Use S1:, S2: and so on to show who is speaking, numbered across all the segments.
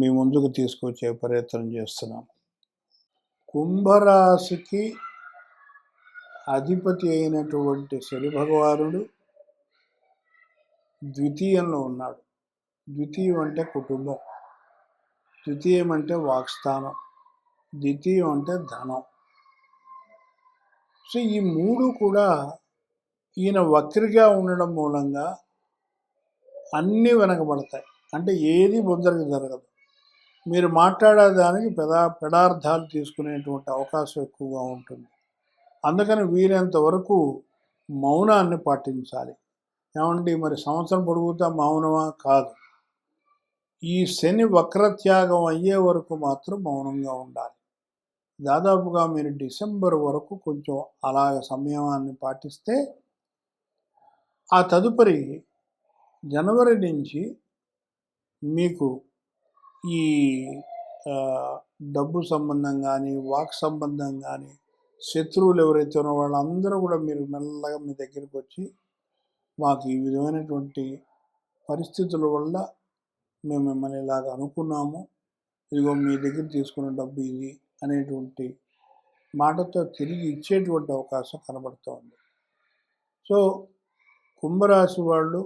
S1: మీ ముందుకు తీసుకొచ్చే ప్రయత్నం చేస్తున్నాం కుంభరాశికి అధిపతి అయినటువంటి శని భగవానుడు ద్వితీయంలో ఉన్నాడు ద్వితీయం అంటే కుటుంబం ద్వితీయం అంటే వాక్స్థానం ద్వితీయం అంటే ధనం సో ఈ మూడు కూడా ఈయన వక్రిగా ఉండడం మూలంగా అన్నీ వెనకబడతాయి అంటే ఏది ముందరికి జరగదు మీరు మాట్లాడేదానికి పెదా పెడార్థాలు తీసుకునేటువంటి అవకాశం ఎక్కువగా ఉంటుంది అందుకని వీలైనంత వరకు మౌనాన్ని పాటించాలి ఏమండి మరి సంవత్సరం పొడుగుతా మౌనమా కాదు ఈ శని వక్రత్యాగం అయ్యే వరకు మాత్రం మౌనంగా ఉండాలి దాదాపుగా మీరు డిసెంబర్ వరకు కొంచెం అలాగ సంయమాన్ని పాటిస్తే ఆ తదుపరి జనవరి నుంచి మీకు ఈ డబ్బు సంబంధం కానీ వాక్ సంబంధం కానీ శత్రువులు ఎవరైతే ఉన్నో వాళ్ళందరూ కూడా మీరు మెల్లగా మీ దగ్గరికి వచ్చి మాకు ఈ విధమైనటువంటి పరిస్థితుల వల్ల మేము మిమ్మల్ని ఇలాగ అనుకున్నాము ఇదిగో మీ దగ్గర తీసుకున్న డబ్బు ఇది అనేటువంటి మాటతో తిరిగి ఇచ్చేటువంటి అవకాశం కనబడుతోంది సో కుంభరాశి వాళ్ళు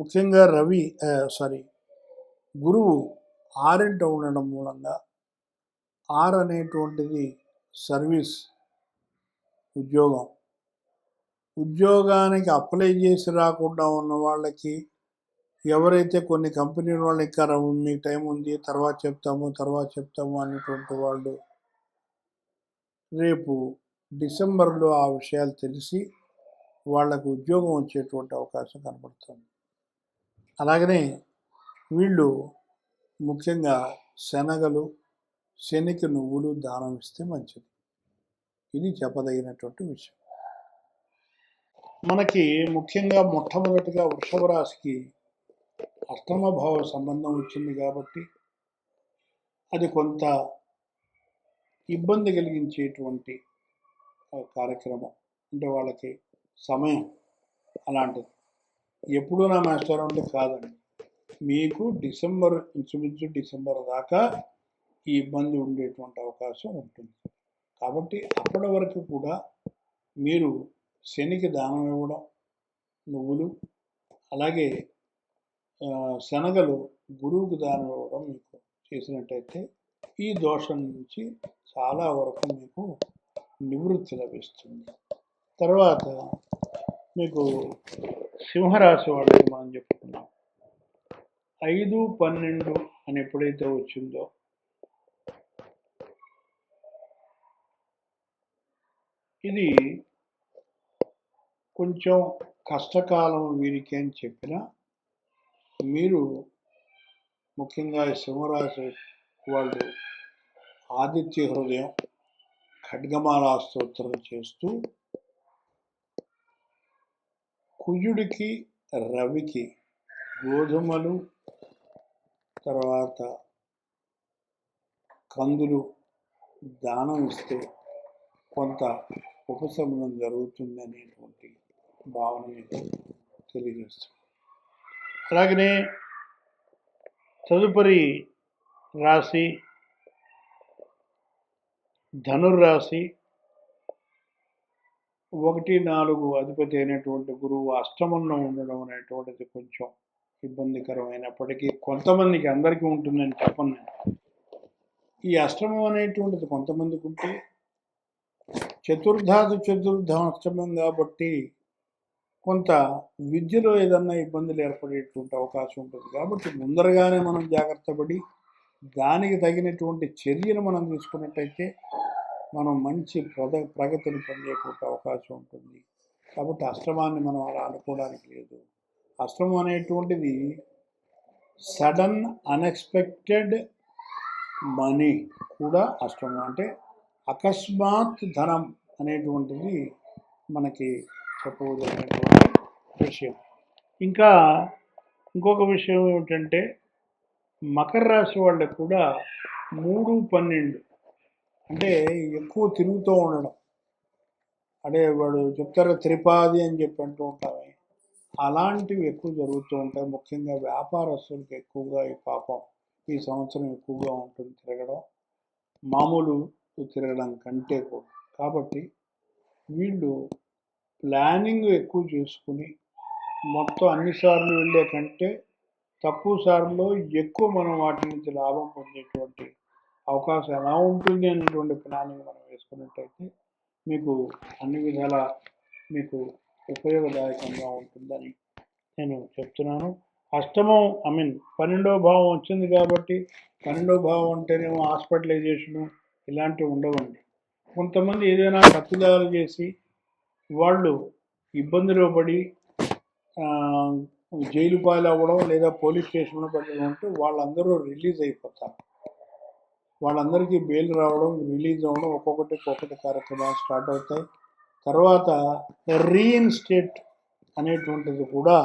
S1: ముఖ్యంగా రవి సారీ గురువు ఆరింట ఉండడం మూలంగా ఆర్ అనేటువంటిది సర్వీస్ ఉద్యోగం ఉద్యోగానికి అప్లై చేసి రాకుండా ఉన్న వాళ్ళకి ఎవరైతే కొన్ని కంపెనీల వాళ్ళు ఇంకా మీ టైం ఉంది తర్వాత చెప్తాము తర్వాత చెప్తాము అనేటువంటి వాళ్ళు రేపు డిసెంబర్లో ఆ విషయాలు తెలిసి వాళ్ళకు ఉద్యోగం వచ్చేటువంటి అవకాశం కనబడుతుంది అలాగనే వీళ్ళు ముఖ్యంగా శనగలు శనిక నువ్వులు దానం ఇస్తే మంచిది ఇది చెప్పదగినటువంటి విషయం మనకి ముఖ్యంగా మొట్టమొదటిగా వృషభ రాశికి అష్టమభావ సంబంధం వచ్చింది కాబట్టి అది కొంత ఇబ్బంది కలిగించేటువంటి కార్యక్రమం అంటే వాళ్ళకి సమయం అలాంటిది ఎప్పుడూ నా మాస్టర్ అంటే కాదండి మీకు డిసెంబర్ ఇంచుమించు డిసెంబర్ దాకా ఈ ఇబ్బంది ఉండేటువంటి అవకాశం ఉంటుంది కాబట్టి అప్పటి వరకు కూడా మీరు శనికి దానం ఇవ్వడం నువ్వులు అలాగే శనగలు గురువుకు దానం ఇవ్వడం మీకు చేసినట్టయితే ఈ దోషం నుంచి చాలా వరకు మీకు నివృత్తి లభిస్తుంది తర్వాత మీకు సింహరాశి వాళ్ళకి మనం చెప్పుకున్నాం ఐదు పన్నెండు అని ఎప్పుడైతే వచ్చిందో ఇది కొంచెం కష్టకాలం వీరికి అని చెప్పిన మీరు ముఖ్యంగా సింహరాశి వాళ్ళు ఆదిత్య హృదయం ఖడ్గమాలా స్తోత్రం చేస్తూ కుజుడికి రవికి గోధుమలు తర్వాత కందులు దానం ఇస్తే కొంత ఉపశమనం జరుగుతుందనేటువంటి భావన తెలియజేస్తుంది అలాగనే తదుపరి రాశి ధనుర్రాశి ఒకటి నాలుగు అధిపతి అయినటువంటి గురువు అష్టమంలో ఉండడం అనేటువంటిది కొంచెం ఇబ్బందికరమైనప్పటికీ కొంతమందికి అందరికీ ఉంటుందని తప్పను ఈ అష్టమం అనేటువంటిది కొంతమందికి ఉంటే చతుర్థాది చతుర్థ అష్టమం కాబట్టి కొంత విద్యలో ఏదన్నా ఇబ్బందులు ఏర్పడేటువంటి అవకాశం ఉంటుంది కాబట్టి ముందరగానే మనం జాగ్రత్త పడి దానికి తగినటువంటి చర్యలు మనం తీసుకున్నట్టయితే మనం మంచి ప్రద ప్రగతిని పొందేటువంటి అవకాశం ఉంటుంది కాబట్టి అష్టమాన్ని మనం అలా అనుకోవడానికి లేదు అస్త్రం అనేటువంటిది సడన్ అన్ఎక్స్పెక్టెడ్ మనీ కూడా అష్టము అంటే అకస్మాత్ ధనం అనేటువంటిది మనకి చెప్పబోతున్నటువంటి విషయం ఇంకా ఇంకొక విషయం ఏమిటంటే మకర రాశి వాళ్ళకు కూడా మూడు పన్నెండు అంటే ఎక్కువ తిరుగుతూ ఉండడం అంటే వాడు చెప్తారు త్రిపాది అని చెప్పి అంటూ ఉంటామే అలాంటివి ఎక్కువ జరుగుతూ ఉంటాయి ముఖ్యంగా వ్యాపారస్తులకు ఎక్కువగా ఈ పాపం ఈ సంవత్సరం ఎక్కువగా ఉంటుంది తిరగడం మామూలు తిరగడం కంటే కూడా కాబట్టి వీళ్ళు ప్లానింగ్ ఎక్కువ చేసుకుని మొత్తం అన్నిసార్లు వెళ్ళే కంటే తక్కువ సార్లు ఎక్కువ మనం వాటి నుంచి లాభం పొందేటువంటి అవకాశం ఎలా ఉంటుంది అనేటువంటి ప్లానింగ్ మనం వేసుకున్నట్టయితే మీకు అన్ని విధాల మీకు ఉపయోగదాయకంగా ఉంటుందని నేను చెప్తున్నాను అష్టమం ఐ మీన్ పన్నెండో భావం వచ్చింది కాబట్టి పన్నెండో భావం అంటేనేమో హాస్పిటలైజేషను ఇలాంటివి ఉండవండి కొంతమంది ఏదైనా తప్పిదాలు చేసి వాళ్ళు ఇబ్బందిలో పడి జైలు అవ్వడం లేదా పోలీస్ స్టేషన్లో పడడం అంటే వాళ్ళందరూ రిలీజ్ అయిపోతారు వాళ్ళందరికీ బెయిల్ రావడం రిలీజ్ అవ్వడం ఒక్కొక్కటి ఒక్కొక్కటి కార్యక్రమాలు స్టార్ట్ అవుతాయి తర్వాత రీఇన్స్టేట్ అనేటువంటిది కూడా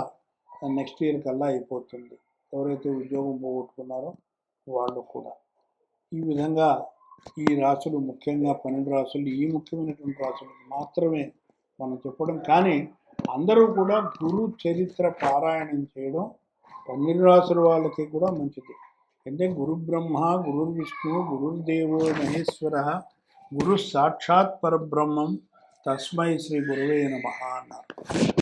S1: నెక్స్ట్ ఇయర్ కల్లా అయిపోతుంది ఎవరైతే ఉద్యోగం పోగొట్టుకున్నారో వాళ్ళు కూడా ఈ విధంగా ఈ రాసులు ముఖ్యంగా పన్నెండు రాసులు ఈ ముఖ్యమైనటువంటి రాసులు మాత్రమే మనం చెప్పడం కానీ అందరూ కూడా గురు చరిత్ర పారాయణం చేయడం పన్నెండు రాసుల వాళ్ళకి కూడా మంచిది అంటే గురు బ్రహ్మ గురుర్విష్ణు గురుర్దేవో మహేశ్వర గురు సాక్షాత్ పరబ్రహ్మం తస్మై శ్రీ గురువే నమ అన్నారు